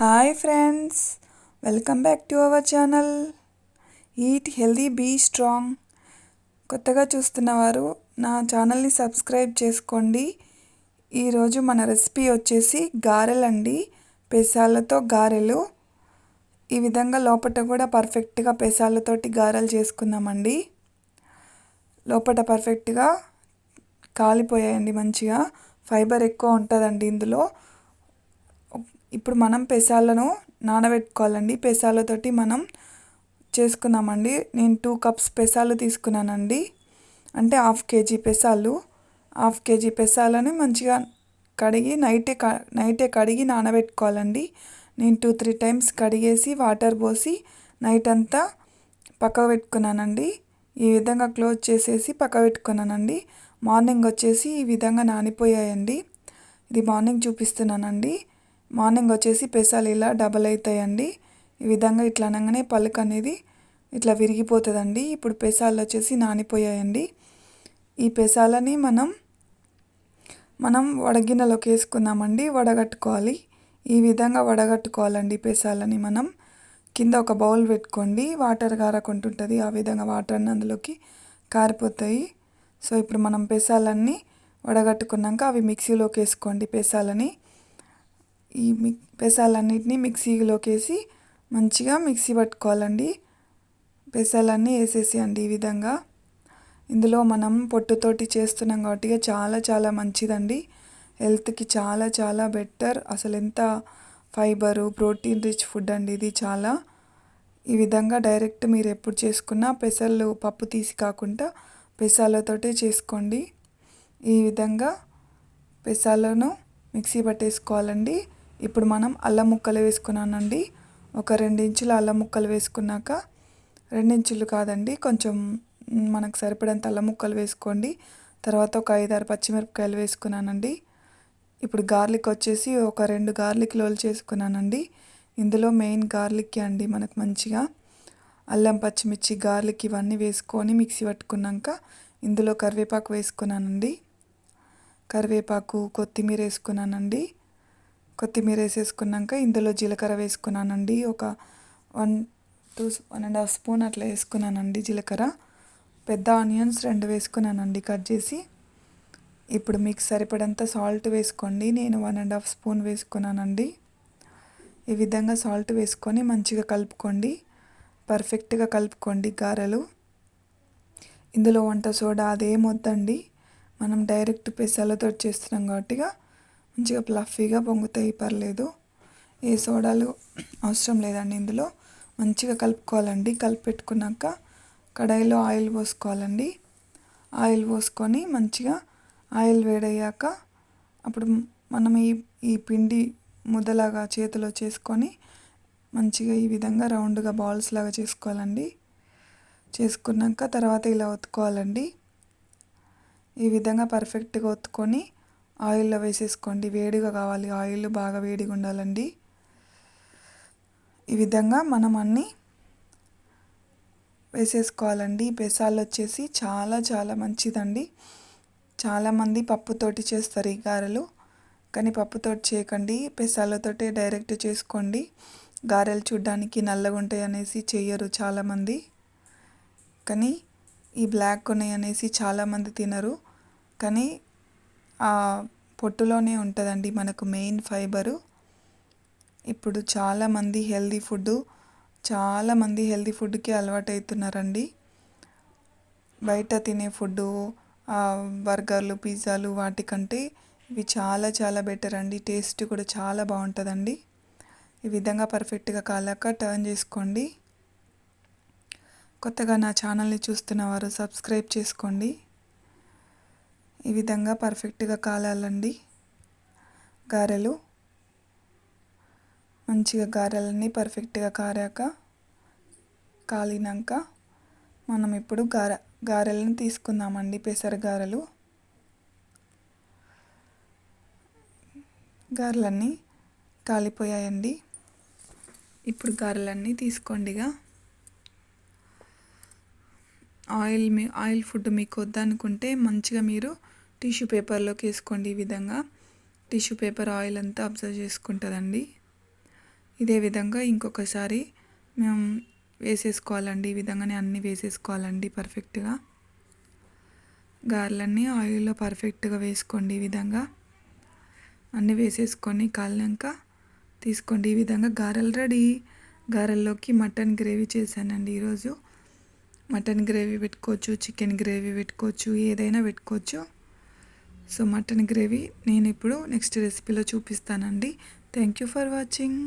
Hi friends welcome back to our channel eat healthy be strong కొత్తగా చూస్తున్నవారు నా ఛానల్ని సబ్స్క్రైబ్ చేసుకోండి. ఈరోజు మన రెసిపీ వచ్చేసి గారెలండి. పెసాలతో గారెలు. ఈ విధంగా లోపల కూడా పర్ఫెక్ట్గా పెసాలతోటి గారెలు చేసుకుందామండి. లోపల పర్ఫెక్ట్గా కాలిపోయాయండి మంచిగా. ఫైబర్ ఎక్కువ ఉంటుందండి ఇందులో. ఇప్పుడు మనం పెసాలను నానబెట్టుకోవాలండి. పెసాలతోటి మనం చేసుకున్నామండి. నేను టూ కప్స్ పెసాలు తీసుకున్నానండి. అంటే హాఫ్ కేజీ పెసాలు. హాఫ్ కేజీ పెసాలని మంచిగా కడిగి నైటే నైటే కడిగి నానబెట్టుకోవాలండి. నేను టూ త్రీ టైమ్స్ కడిగేసి వాటర్ పోసి నైట్ అంతా పక్క పెట్టుకున్నానండి ఈ విధంగా క్లోజ్ చేసేసి పక్క పెట్టుకున్నానండి మార్నింగ్ వచ్చేసి ఈ విధంగా నానిపోయాయండి. ఇది మార్నింగ్ చూపిస్తున్నానండి. మార్నింగ్ వచ్చేసి పెసాలు ఇలా డబల్ అవుతాయండి ఈ విధంగా ఇట్లా అనగానే పలుకు అనేది ఇట్లా విరిగిపోతుందండి. ఇప్పుడు పెసాలు వచ్చేసి నానిపోయాయండి. ఈ పెసాలని మనం మనం వడగిన్నెలోకి వేసుకుందామండి. వడగట్టుకోవాలి. ఈ విధంగా వడగట్టుకోవాలండి పెసాలని మనం. కింద ఒక బౌల్ పెట్టుకోండి. వాటర్ కారకుంటుంటుంది ఆ విధంగా వాటర్ అందులోకి కారిపోతాయి. సో ఇప్పుడు మనం పెసాలన్నీ వడగట్టుకున్నాక అవి మిక్సీలోకి వేసుకోండి పెసాలని. ఈ మిక్ పెసాలన్నిటిని మిక్సీలోకి వేసి మంచిగా మిక్సీ పట్టుకోవాలండి. పెసాలన్నీ వేసేసేయండి ఈ విధంగా. ఇందులో మనం పొట్టుతోటి చేస్తున్నాం కాబట్టి చాలా చాలా మంచిదండి. హెల్త్కి చాలా చాలా బెటర్ అసలు ఎంత ఫైబరు ప్రోటీన్ రిచ్ ఫుడ్ అండి ఇది చాలా. ఈ విధంగా డైరెక్ట్ మీరు ఎప్పుడు చేసుకున్నా పెసలు పప్పు తీసి కాకుండా పెసాలతోటే చేసుకోండి. ఈ విధంగా పెసాలను మిక్సీ పట్టేసుకోవాలండి. ఇప్పుడు మనం అల్లం ముక్కలు వేసుకున్నానండి. ఒక రెండించులు అల్లం ముక్కలు వేసుకున్నాక రెండించులు కాదండి కొంచెం మనకు సరిపడంత అల్లం ముక్కలు వేసుకోండి. తర్వాత ఒక ఐదారు పచ్చిమిరపకాయలు వేసుకున్నానండి. ఇప్పుడు గార్లిక్ వచ్చేసి ఒక రెండు గార్లిక్ లోలు చేసుకున్నానండి. ఇందులో మెయిన్ గార్లిక్ అండి మనకు మంచిగా. అల్లం పచ్చిమిర్చి గార్లిక్ ఇవన్నీ వేసుకొని మిక్సీ పట్టుకున్నాక ఇందులో కరివేపాకు వేసుకున్నానండి. కరివేపాకు కొత్తిమీర వేసుకున్నానండి. కొత్తిమీర వేసేసుకున్నాక ఇందులో జీలకర్ర వేసుకున్నానండి. ఒక one two one and half spoon అట్లా వేసుకున్నానండి జీలకర్ర. పెద్ద ఆనియన్స్ రెండు వేసుకున్నానండి కట్ చేసి. ఇప్పుడు మీకు సరిపడంత సాల్ట్ వేసుకోండి. నేను వన్ అండ్ హాఫ్ స్పూన్ వేసుకున్నానండి. ఈ విధంగా సాల్ట్ వేసుకొని మంచిగా కలుపుకోండి. పర్ఫెక్ట్గా కలుపుకోండి గారెలు. ఇందులో వంట సోడా అదేం వద్దండి. మనం డైరెక్ట్ పెసాలతో చేస్తున్నాం కాబట్టిగా మంచిగా ప్లఫీగా పొంగుతాయి పర్లేదు. ఏ సోడాలు అవసరం లేదండి ఇందులో. మంచిగా కలుపుకోవాలండి. కలిపి పెట్టుకున్నాక కడాయిలో ఆయిల్ పోసుకోవాలండి. ఆయిల్ పోసుకొని మంచిగా ఆయిల్ వేడయ్యాక అప్పుడు మనం ఈ ఈ పిండి ముద్దలాగా చేతిలో చేసుకొని మంచిగా ఈ విధంగా రౌండ్గా బాల్స్ లాగా చేసుకోవాలండి. చేసుకున్నాక తర్వాత ఇలా ఒత్తుకోవాలండి. ఈ విధంగా పర్ఫెక్ట్గా ఒత్తుకొని ఆయిల్లో వేసేసుకోండి. వేడిగా కావాలి. ఆయిల్ బాగా వేడిగా ఉండాలండి. ఈ విధంగా మనం అన్నీ వేసేసుకోవాలండి. పెసాలు వచ్చేసి చాలా చాలా మంచిదండి. చాలామంది పప్పుతోటి చేస్తారు ఈ గారెలు. కానీ పప్పుతోటి చేయకండి. పెసాలతోటే డైరెక్ట్ చేసుకోండి. గారెలు చూడ్డానికి నల్లగా ఉంటాయి అనేసి చేయరు చాలామంది కానీ ఈ బ్లాక్ ఉన్నాయి అనేసి చాలామంది తినరు. కానీ పొట్టులోనే ఉంటుందండి మనకు మెయిన్ ఫైబరు. ఇప్పుడు చాలామంది హెల్దీ ఫుడ్ చాలామంది హెల్దీ ఫుడ్కి అలవాటు అవుతున్నారండి బయట తినే ఫుడ్డు బర్గర్లు పిజ్జాలు వాటికంటే ఇవి చాలా చాలా బెటర్ అండి. టేస్ట్ కూడా చాలా బాగుంటుందండి. ఈ విధంగా పర్ఫెక్ట్గా కాలాక టర్న్ చేసుకోండి. కొత్తగా నా ఛానల్ని చూస్తున్న వారు సబ్స్క్రైబ్ చేసుకోండి. ఈ విధంగా పర్ఫెక్ట్గా కాలాలండి. గారెలు. మంచిగా గారెలన్నీ పర్ఫెక్ట్గా కారాక కాలినాక మనం ఇప్పుడు గారె గారెలను తీసుకుందామండి పెసర గారెలు. గారెలన్నీ కాలిపోయాయండి. ఇప్పుడు గారెలన్నీ తీసుకోండిగా. ఆయిల్ మీ ఆయిల్ ఫుడ్ మీకు వద్దనుకుంటే మంచిగా మీరు టిష్యూ పేపర్లోకి వేసుకోండి ఈ విధంగా. టిష్యూ పేపర్ ఆయిల్ అంతా అబ్జర్వ్ చేసుకుంటుందండి. ఇదే విధంగా ఇంకొకసారి మేము వేసేసుకోవాలండి. ఈ విధంగానే అన్నీ వేసేసుకోవాలండి పర్ఫెక్ట్గా. గారెలన్నీ ఆయిల్లో పర్ఫెక్ట్గా వేసుకోండి ఈ విధంగా. అన్నీ వేసేసుకొని కాలినాక తీసుకోండి. ఈ విధంగా గారెలు రెడీ. గారెల్లోకి మటన్ గ్రేవీ చేశానండి ఈరోజు. మటన్ గ్రేవీ పెట్టుకోవచ్చు చికెన్ గ్రేవీ పెట్టుకోవచ్చు ఏదైనా పెట్టుకోవచ్చు. సో మటన్ గ్రేవీ నేను ఇప్పుడు నెక్స్ట్ రెసిపీలో చూపిస్తానండి. Thank you for watching